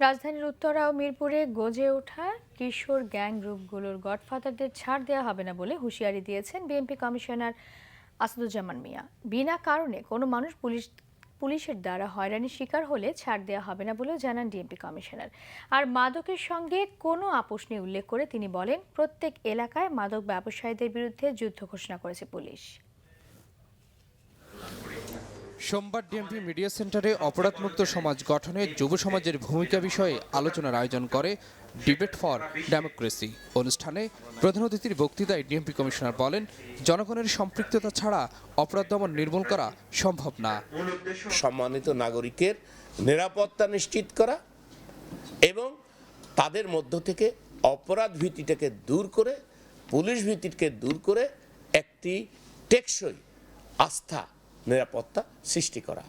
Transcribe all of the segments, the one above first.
রাজধানীর উত্তরা ও মিরপুরে গজে ওঠা কিশোর গ্যাং গ্রুপগুলোর গডফাদারদের ছাড় দেওয়া হবে না বলে হুঁশিয়ারি দিয়েছেন বিএনপি কমিশনার আসাদুজ্জামান মিয়া। বিনা কারণে কোনো মানুষ পুলিশ, পুলিশের দ্বারা হয়রানির শিকার হলে ছাড় দেওয়া হবে না বলেও জানান ডিএমপি কমিশনার। আর মাদকের সঙ্গে কোনো আপোষ নেই উল্লেখ করে তিনি বলেন, প্রত্যেক এলাকায় মাদক ব্যবসায়ীদের বিরুদ্ধে যুদ্ধ ঘোষণা করেছে পুলিশ। সোমবার ডিএমপি মিডিয়া সেন্টারে অপরাধমুক্ত সমাজ গঠনে যুব সমাজের ভূমিকা বিষয়ে আলোচনার আয়োজন করে ডিবেট ফর ডেমোক্রেসি অনুষ্ঠানে প্রধান অতিথির বক্তৃতায় ডিএমপি কমিশনার বলেন, জনগণের সম্পৃক্ততা ছাড়া অপরাধ দমন নির্মূল করা সম্ভব না। সম্মানিত নাগরিকের নিরাপত্তা নিশ্চিত করা এবং তাদের মধ্য থেকে অপরাধ ভীতিটাকে দূর করে, পুলিশ ভীতিকে দূর করে একটি টেকসই আস্থা নিরাপত্তা সৃষ্টি করা।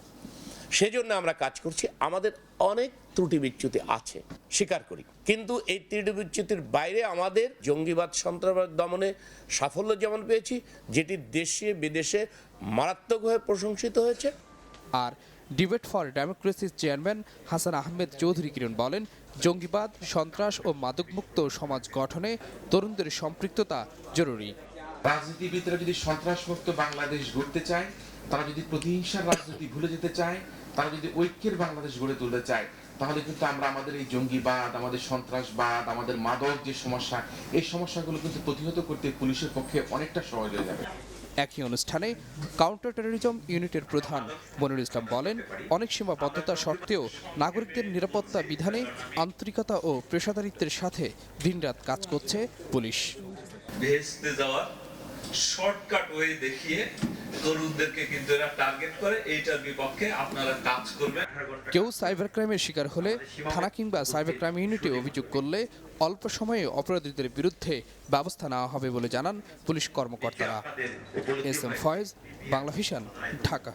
সেজন্য আমরা কাজ করছি, আমাদের অনেক ত্রুটি বিচ্যুতি আছে, স্বীকার করি। কিন্তু এই ত্রুটি বিচ্যুতির বাইরে আমাদের জঙ্গিবাদ সন্ত্রাসবাদ দমনে সাফল্য যেমন পেয়েছি, যেটি দেশে বিদেশে মারাত্মকভাবে প্রশংসিত হয়েছে। আর ডিবেট ফর ডেমোক্রেসির চেয়ারম্যান হাসান আহমেদ চৌধুরী কিরণ বলেন, জঙ্গিবাদ, সন্ত্রাস ও মাদকমুক্ত সমাজ গঠনে তরুণদের সম্পৃক্ততা জরুরি। রাজনীতিবিদরা যদি সন্ত্রাসমুক্ত বাংলাদেশ গড়তে চায় তারা যদি প্রতিহিংসার রাজনীতি ভুলে যেতে চায় তারা যদি ঐক্যের বাংলাদেশ গড়ে তুলতে চায় তাহলে কিন্তু আমরা আমাদের এই জঙ্গিবাদ আমাদের সন্ত্রাসবাদ আমাদের মাদক যে সমস্যা এই সমস্যাগুলো কিন্তু প্রতিহত করতে পুলিশের পক্ষে অনেকটা সহজ হয়ে যাবে। একই অনুষ্ঠানে কাউন্টার টেরোরিজম ইউনিটের প্রধান মনিরুল ইসলাম বলেন অনেক সীমাবদ্ধতা সত্ত্বেও নাগরিকদের নিরাপত্তা বিধানে আন্তরিকতা ও পেশাদারিত্বের সাথে দিনরাত কাজ করছে পুলিশ। ভেস্তে যাওয়ার শর্টকাট ওয়ে দেখিয়ে তরুণদেরকে কিন্তু এরা টার্গেট করে এইটার বিপক্ষে আপনারা কাজ করবেন। কেউ সাইবার ক্রাইমের শিকার হলে থানা কিংবা সাইবার ক্রাইম ইউনিটে অভিযোগ করলে অল্প সময়ে অপরাধীদের বিরুদ্ধে ব্যবস্থা নেওয়া হবে বলে জানান পুলিশ কর্মকর্তারা। S M Foyez Bangla Vision Dhaka.